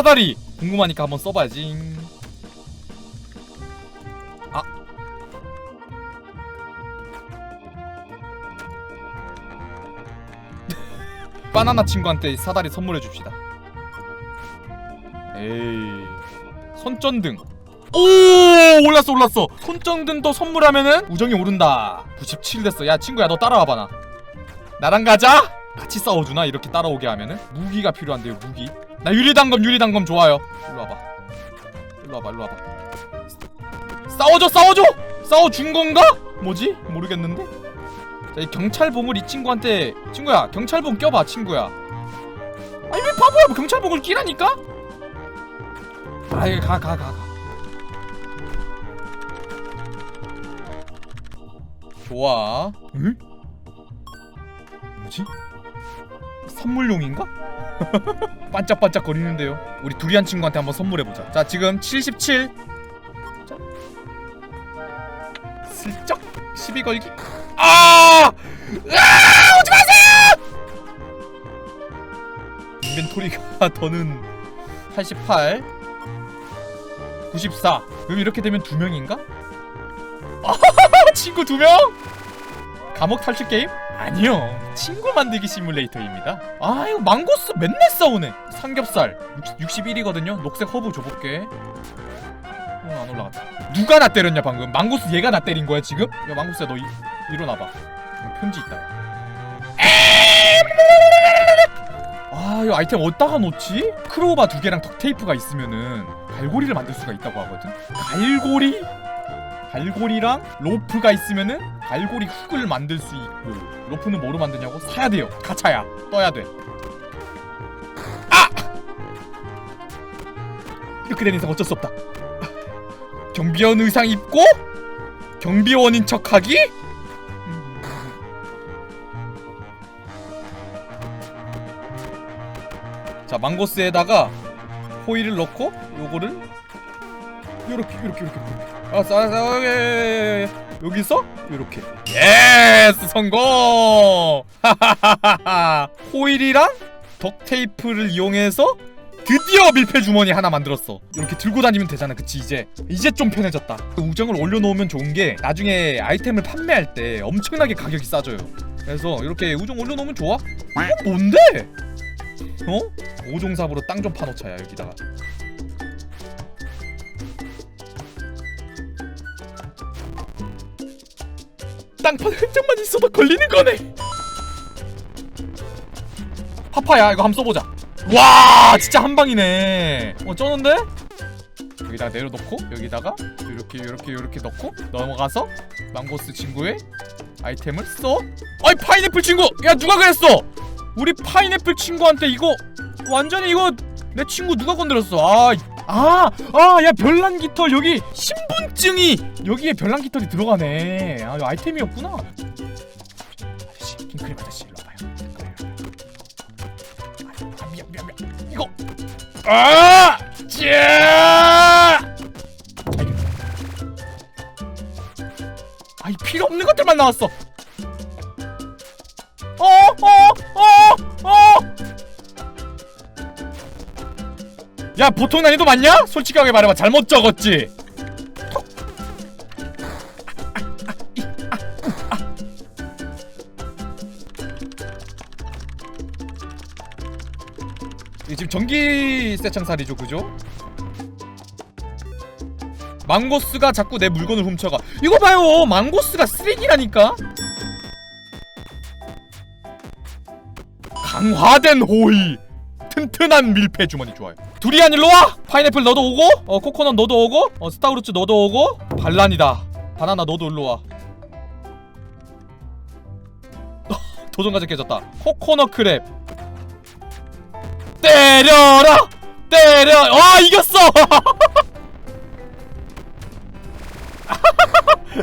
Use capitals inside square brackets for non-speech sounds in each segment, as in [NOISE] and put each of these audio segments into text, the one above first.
사다리 궁금하니까 한번 써봐야지. 아. [LAUGHS] 바나나 친구한테 사다리 선물해 줍시다. 에이. 손전등. 오 올랐어 올랐어. 손전등 또 선물하면은 우정이 오른다. 97 됐어. 야 친구야 너 따라와봐 나. 나랑 가자 같이 싸워주나 이렇게 따라오게 하면은 무기가 필요한데요 무기 나 유리단검 유리단검 좋아요 일로 와봐 일로 와봐 일로 와봐 싸워줘 싸워줘 싸워준 건가? 뭐지? 모르겠는데 자, 이 경찰봉을 이 친구한테 친구야 경찰봉 껴봐 친구야 아니 왜 바보야 뭐 경찰봉을 끼라니까? 아이 가가 가 가, 가. 좋아 응? 뭐지? 선물용인가? [LAUGHS] 반짝반짝 거리는데요 우리 두리안 친구한테 한번 선물해 보자 자 지금 77 자. 슬쩍 시비 걸기 아! 아! 오지 마세요! 인벤토리가 [LAUGHS] 더는 88 94 그럼 이렇게 되면 두 명인가? 아, [LAUGHS] 친구 두 명? 감옥 탈출 게임? 아니요 친구 만들기 시뮬레이터입니다. 아 이거 망고스 맨날 싸우네. 삼겹살. 60, 61이거든요. 녹색 허브 줘볼게. 어, 안 올라갔다. 누가 나 때렸냐 방금? 망고스 얘가 나 때린 거야 지금? 야 망고스야 너 이, 일어나봐. 여기 편지 있다 아 이거 아이템 어디다가 놓지? 크로바 두 개랑 덕테이프가 있으면은 갈고리를 만들 수가 있다고 하거든? 갈고리? 갈고리랑 로프가 있으면은 갈고리 훅을 만들 수 있고 로프는 뭐로 만드냐고? 사야 돼요 가차야 떠야 돼 아! 이렇게 된 이상 어쩔 수 없다 경비원 의상 입고 경비원인 척하기? 자 망고스에다가 호일을 넣고 요거를 요렇게 요렇게 요렇게 요렇게 알았어 알았어 예, 예, 예, 예. 여기서 요렇게. 예스 성공! 하하하하 호일이랑 덕테이프를 이용해서 드디어 밀폐 주머니 하나 만들었어. 이렇게 들고 다니면 되잖아 그치 이제. 이제 좀 편해졌다. 우정을 올려놓으면 좋은 게 나중에 아이템을 판매할 때 엄청나게 가격이 싸져요. 그래서 이렇게 우정 올려놓으면 좋아? 이건 뭔데? 어? 오종삽으로 땅 좀 파놓자야 여기다가 땅판 흔적만 있어도 걸리는 거네. 파파야 이거 한번 써보자. 와 진짜 한 방이네. 어 쩌는데? 여기다 가 내려놓고 여기다가 이렇게 이렇게 이렇게 넣고 넘어가서 망고스 친구의 아이템을 써. 아이 파인애플 친구! 야 누가 그랬어? 우리 파인애플 친구한테 이거 완전히 이거 내 친구 누가 건드렸어? 아, 아, 야 별난 깃털 여기 신분증이 여기에 별난 깃털이 들어가네. 아, 아이템이었구나. 아저씨, 킹크림 아저씨 일로 와봐요. 아, 미안, 미안, 미안. 이거. 아, 짜. 아이 필요 없는 것들만 나왔어. 어, 야 보통 난이도 맞냐? 솔직하게 말해봐 잘못 적었지? 지금 전기 세창살이죠 그죠? 망고스가 자꾸 내 물건을 훔쳐가 이거 봐요 망고스가 쓰레기라니까 강화된 호의 튼튼한 밀폐 주머니 좋아요. 두리안 일로 와. 파인애플 너도 오고, 어 코코넛 너도 오고, 어 스타우루츠 너도 오고, 반란이다. 바나나 너도 일로 와. [LAUGHS] 도전 과제 깨졌다. 코코넛 크랩. 때려라, 때려. 와 이겼어. [LAUGHS]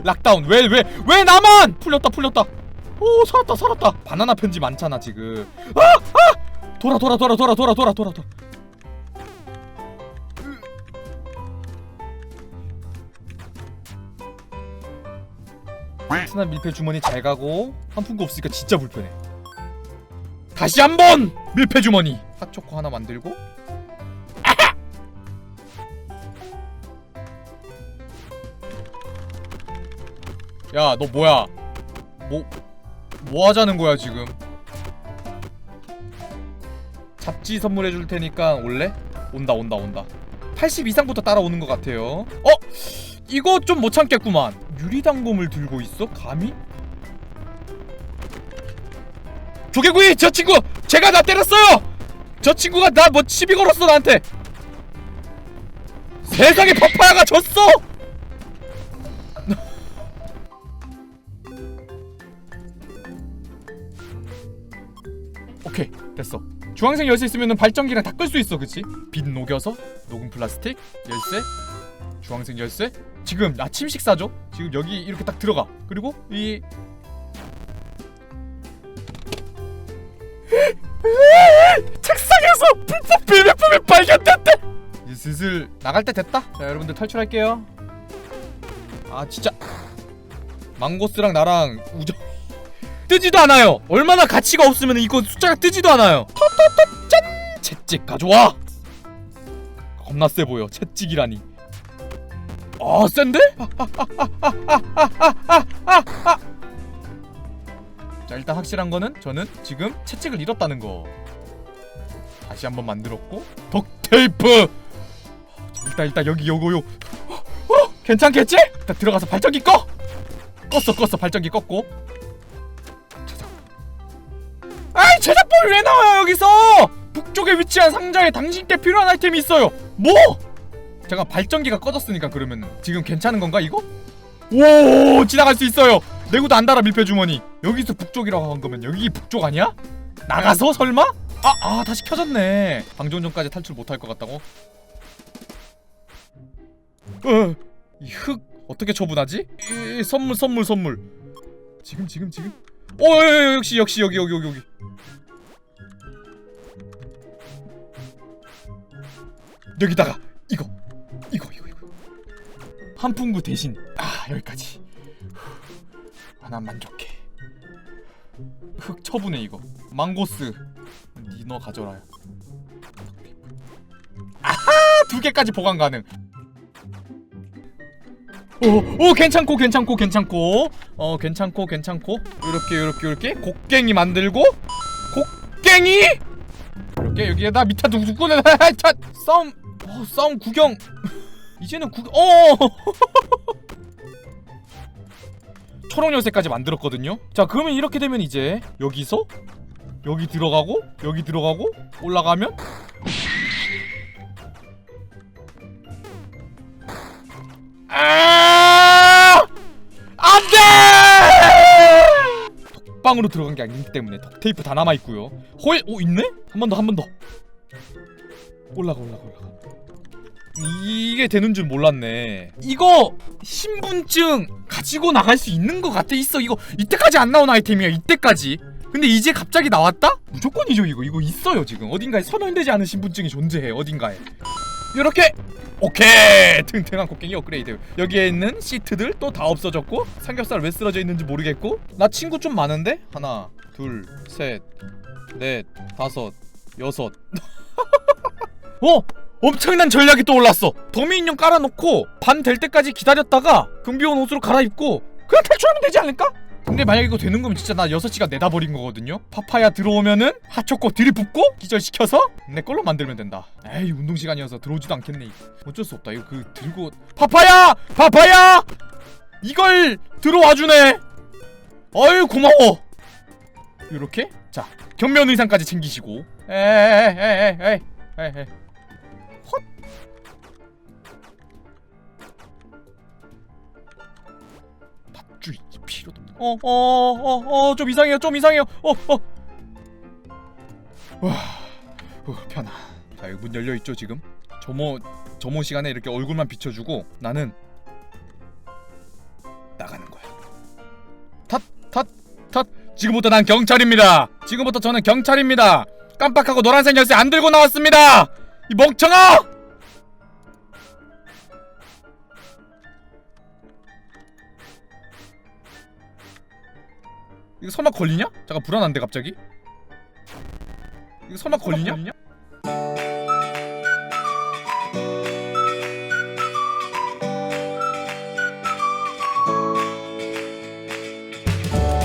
락다운. 왜 왜 왜 나만? 풀렸다 풀렸다. 오 살았다 살았다. 바나나 편지 많잖아 지금. 아 아. 돌아 돌아 돌아 돌아 돌아 돌아 돌아 돌아 베트남 밀폐 주머니 잘 가고 환풍구 없으니까 진짜 불편해 다시 한번 밀폐 주머니 핫초코 하나 만들고 아하! 야, 너 뭐야? 뭐, 뭐 하자는 거야, 지금? 잡지 선물해 줄 테니까 올래? 온다 온다 온다 80 이상부터 따라오는 것 같아요 어? 이거 좀 못 참겠구만 유리당검을 들고 있어? 감히? 조개구이 저 친구 제가 나 때렸어요 저 친구가 나 뭐 시비 걸었어 나한테 세상에 파파야가 졌어 [LAUGHS] 오케이 됐어 주황색 열쇠 있으면 발전기랑 다 끌 수 있어 그치? 빛 녹여서 녹은 플라스틱 열쇠 주황색 열쇠. 지금 아침 식사죠? 지금 여기 이렇게 딱 들어가. 그리고 이 [LAUGHS] 책상에서 불법 비밀품이 발견됐대! 이제 슬슬 나갈 때 됐다. 자 여러분들 탈출할게요. 아 진짜. 망고스랑 나랑 우정 뜨지도 않아요. 얼마나 가치가 없으면 이거 숫자가 뜨지도 않아요. 토토토 짠! 채찍 가져와! 겁나 세 보여 채찍이라니. 아 센데? 자 일단 확실한 거는 저는 지금 채찍을 잃었다는 거. 다시 한번 만들었고 덕테이프! 자, 일단 일단 여기 요거 요. 어, 괜찮겠지? 일단 들어가서 발전기 꺼! 껐어 껐어 발전기 껐고 제작법이 왜 나와요 여기서 북쪽에 위치한 상자에 당신께 필요한 아이템이 있어요 뭐? 제가 발전기가 꺼졌으니까 그러면 지금 괜찮은 건가 이거? 오 지나갈 수 있어요 내구도 안 달아 밀폐 주머니 여기서 북쪽이라고 한 거면 여기 북쪽 아니야? 나가서 설마? 아, 아 다시 켜졌네 방종 전까지 탈출 못할 것 같다고? 어, 이흙 어떻게 처분하지? 이, 이, 선물 선물 선물 지금 지금 지금 어 예, 예, 역시 역시 여기 여기 여기 여기. 여기다가 이거 이거 이거 이거. 한풍구 대신 아 여기까지. 하나 만족해. 흙 처분해 이거. 망고스. 니너 가져라. 아하! 두 개까지 보관 가능 오, 오 괜찮고 괜찮고 괜찮고. 어 괜찮고 괜찮고. 요렇게 요렇게 요렇게. 곡괭이 만들고 곡괭이! 이렇게 여기에다 밑에 누구 는 [LAUGHS] 싸움 어, 싸움 구경. [LAUGHS] 이제는 구경 어! [LAUGHS] 초록 열쇠까지 만들었거든요? 자 그러면 이렇게 되면 이제 여기서? 여기 들어가고 여기 들어가고 올라가면 안돼! 독방으로 들어간 게 아니기 때문에 덕테이프 다 남아 있고요. 호일 오 있네? 한 번 더 한 번 더. 올라가 올라가 올라가. 이게 되는 줄 몰랐네. 이거 신분증 가지고 나갈 수 있는 것 같아. 있어 이거. 이때까지 안 나온 아이템이야 이때까지. 근데 이제 갑자기 나왔다? 무조건이죠 이거. 이거 있어요 지금. 어딘가에 선언되지 않은 신분증이 존재해 어딘가에 이렇게. 오케이. 튼튼한 곡괭이 업그레이드. 여기에 있는 시트들 또 다 없어졌고 삼겹살 왜 쓰러져 있는지 모르겠고. 나 친구 좀 많은데? 하나 둘셋넷 다섯 여섯. [LAUGHS] 어? 엄청난 전략이 또 올랐어. 더미 인형 깔아놓고 반될 때까지 기다렸다가 금비온 옷으로 갈아입고 그냥 탈출하면 되지 않을까? 근데 만약에 이거 되는 거면 진짜 나 6시간 내다 버린 거거든요? 파파야 들어오면은 핫초코 들이붓고 기절시켜서 내 걸로 만들면 된다. 에이 운동시간이어서 들어오지도 않겠네 어쩔 수 없다. 이거 그 들고 파파야! 파파야! 이걸 들어와주네! 어이 고마워! 요렇게? 자 경면 의상까지 챙기시고. 에에에에에에에 어 어 어 어 좀 이상해요 좀 이상해요. 어 어. 와 후, 편하. 자 여기 문 열려 있죠 지금? 점호 점호 시간에 이렇게 얼굴만 비춰주고 나는 나가는 거야. 탓 탓 탓. 지금부터 난 경찰입니다. 지금부터 저는 경찰입니다. 깜빡하고 노란색 열쇠 안 들고 나왔습니다. 이 멍청아 이거 설마 걸리냐? 잠깐 불안한데 갑자기 이거 설마 걸리냐?